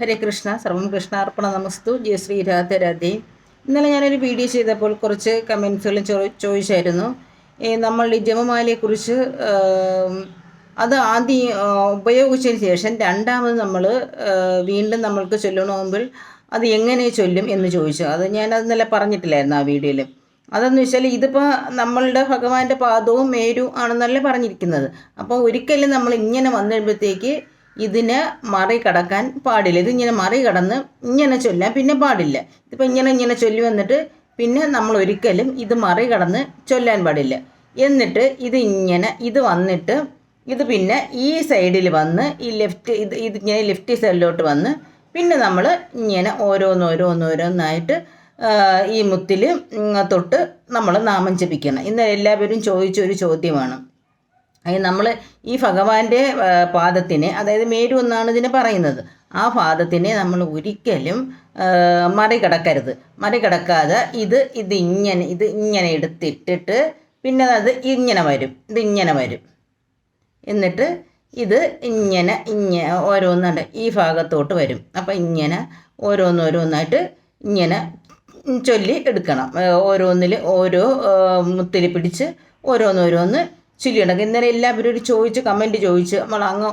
ഹരേ കൃഷ്ണ സർവം കൃഷ്ണാർപ്പണ നമസ്തു. ജയ ശ്രീ രാധ രാധേ. ഇന്നലെ ഞാനൊരു വീഡിയോ ചെയ്തപ്പോൾ കുറച്ച് കമൻസുകളും ചോ ചോദിച്ചായിരുന്നു. ഈ നമ്മളുടെ ഈ ജപമാലയെക്കുറിച്ച് അത് ആദ്യം ഉപയോഗിച്ചതിന് ശേഷം രണ്ടാമത് നമ്മൾ വീണ്ടും നമ്മൾക്ക് ചൊല്ലണമെങ്കിൽ അത് എങ്ങനെ ചൊല്ലും എന്ന് ചോദിച്ചു. അത് ഞാനത് ഇന്നലെ പറഞ്ഞിട്ടില്ലായിരുന്നു ആ വീഡിയോയിൽ അതെന്ന് വെച്ചാൽ ഇതിപ്പോൾ നമ്മളുടെ ഭഗവാന്റെ പാദവും മേരു ആണെന്നല്ലേ പറഞ്ഞിരിക്കുന്നത്. അപ്പോൾ ഒരിക്കലും നമ്മൾ ഇങ്ങനെ വന്നു കഴിയുമ്പോഴത്തേക്ക് ഇതിനെ മറികടക്കാൻ പാടില്ല. ഇതിങ്ങനെ മറികടന്ന് ഇങ്ങനെ ചൊല്ലാൻ പിന്നെ പാടില്ല. ഇതിപ്പോൾ ഇങ്ങനെ ഇങ്ങനെ ചൊല്ലി വന്നിട്ട് പിന്നെ നമ്മൾ ഒരിക്കലും ഇത് മറികടന്ന് ചൊല്ലാൻ പാടില്ല. എന്നിട്ട് ഇത് ഇങ്ങനെ ഇത് വന്നിട്ട് ഇത് പിന്നെ ഈ സൈഡിൽ വന്ന് ഈ ലെഫ്റ്റ് ഇത് ഇത് ഇങ്ങനെ ലെഫ്റ്റ് സൈഡിലോട്ട് വന്ന് പിന്നെ നമ്മൾ ഇങ്ങനെ ഓരോന്നോരോന്നോരോന്നായിട്ട് ഈ മുത്തിൽ തൊട്ട് നമ്മൾ നാമം ജപിക്കണം. ഇന്ന് എല്ലാവരും ചോദിച്ചൊരു ചോദ്യമാണ്. അതിന് നമ്മൾ ഈ ഭഗവാന്റെ പാദത്തിനെ അതായത് മേരു എന്നാണ് ഇതിനെ പറയുന്നത്. ആ പാദത്തിനെ നമ്മൾ ഒരിക്കലും മറികടക്കരുത്. മറികടക്കാതെ ഇത് ഇത് ഇങ്ങനെ ഇത് ഇങ്ങനെ എടുത്തിട്ടിട്ട് പിന്നെ അത് ഇങ്ങനെ വരും. ഇത് ഇങ്ങനെ വരും. എന്നിട്ട് ഇത് ഇങ്ങനെ ഇങ്ങനെ ഓരോന്നുണ്ട് ഈ ഭാഗത്തോട്ട് വരും. അപ്പം ഇങ്ങനെ ഓരോന്നോരോന്നായിട്ട് ഇങ്ങനെ ചൊല്ലി എടുക്കണം. ഓരോന്നിൽ ഓരോ മുത്തിൽ പിടിച്ച് ഓരോന്നോരോന്ന് ചൊല്ലിയിടക്കും ഇന്നലെ എല്ലാവരും ഒരു ചോദിച്ച് കമന്റ് ചോദിച്ച് നമ്മൾ അങ്ങ്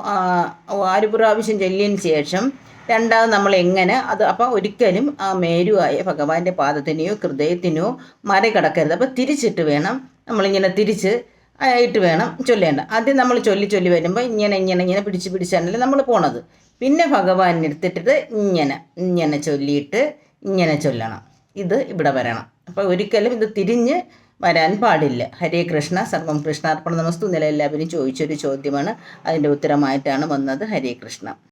ആര് പ്രാവശ്യം ചൊല്ലിയതിന് ശേഷം രണ്ടാമത് നമ്മൾ എങ്ങനെ അത് അപ്പോൾ ഒരിക്കലും ആ മേരുവായ ഭഗവാന്റെ പാദത്തിനെയോ ഹൃദയത്തിനെയോ മറികടക്കരുത്. അപ്പം തിരിച്ചിട്ട് വേണം നമ്മളിങ്ങനെ തിരിച്ച് ആയിട്ട് വേണം ചൊല്ലേണ്ട. ആദ്യം നമ്മൾ ചൊല്ലി ചൊല്ലി വരുമ്പോൾ ഇങ്ങനെ ഇങ്ങനെ ഇങ്ങനെ പിടിച്ച് പിടിച്ചാണല്ലേ നമ്മൾ പോണത്. പിന്നെ ഭഗവാൻ എടുത്തിട്ടത് ഇങ്ങനെ ഇങ്ങനെ ചൊല്ലിയിട്ട് ഇങ്ങനെ ചൊല്ലണം. ഇത് ഇവിടെ വരണം. അപ്പോൾ ഒരിക്കലും ഇത് തിരിഞ്ഞ് വരാൻ പാടില്ല. ഹരേ കൃഷ്ണ സർവം കൃഷ്ണാർപ്പണ. നമസ്തു. ഇന്നലെ എല്ലാവരും ചോദിച്ചൊരു ചോദ്യമാണ്. അതിന്റെ ഉത്തരമായിട്ടാണ് വന്നത്. ഹരേ കൃഷ്ണ.